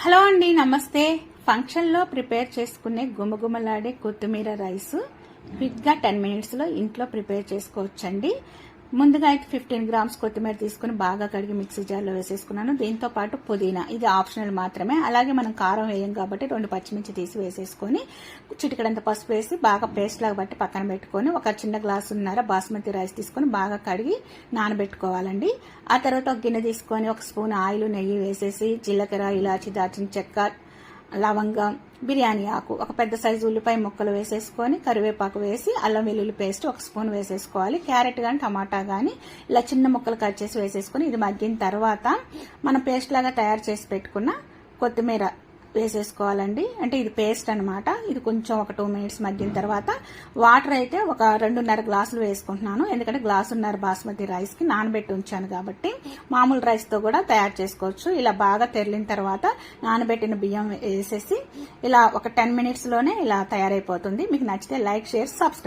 Hello అండి నమస్తే. ఫంక్షన్లో ప్రిపేర్ చేసుకునే గుమగుమలాడే కొత్తిమీర రైస్ క్విక్గా టెన్ మినిట్స్లో ఇంట్లో ప్రిపేర్ చేసుకోవచ్చండి. ముందుగా అయితే ఫిఫ్టీన్ గ్రామ్స్ కొత్తిమీర తీసుకుని బాగా కడిగి మిక్సీ జార్లో వేసేసుకున్నాను. దీంతో పాటు పుదీనా. ఇది ఆప్షనల్ మాత్రమే. అలాగే మనం కారం వేయం కాబట్టి రెండు పచ్చిమిర్చి తీసి వేసేసుకొని చిటికడంత పసుపు వేసి బాగా పేస్ట్ లాగా బట్టి పక్కన పెట్టుకొని ఒక చిన్న గ్లాసు ఉన్నర బాస్మతి రైస్ తీసుకొని బాగా కడిగి నానబెట్టుకోవాలండి. ఆ తర్వాత ఒక గిన్నె తీసుకొని ఒక స్పూన్ ఆయిల్ నెయ్యి వేసేసి జీలకర్ర ఇలాచి దాచిన చెక్క లవంగం బిర్యానీ ఆకు ఒక పెద్ద సైజు ఉల్లిపాయ ముక్కలు వేసేసుకొని కరివేపాకు వేసి అల్లం వెల్లుల్లి పేస్ట్ ఒక స్పూన్ వేసేసుకోవాలి. క్యారెట్ కానీ టమాటా కానీ ఇలా చిన్న ముక్కలు కట్ చేసి వేసేసుకొని ఇది మగ్గిన తర్వాత మనం పేస్ట్ లాగా తయారు చేసి పెట్టుకున్న కొత్తిమీర వేసేసుకోవాలండి. అంటే ఇది పేస్ట్ అనమాట ఇది కొంచెం ఒక టూ మినిట్స్ మగ్గిన తర్వాత వాటర్ అయితే ఒక రెండున్నర గ్లాసులు వేసుకుంటున్నాను. ఎందుకంటే గ్లాసున్నర బాస్మతి రైస్కి నానబెట్టి ఉంచాను కాబట్టి మామూలు రైస్తో కూడా తయారు చేసుకోవచ్చు. ఇలా బాగా తెరిలిన తర్వాత నానబెట్టిన బియ్యం వేసేసి ఇలా ఒక టెన్ మినిట్స్లోనే ఇలా తయారైపోతుంది. మీకు నచ్చితే లైక్ షేర్ సబ్స్క్రైబ్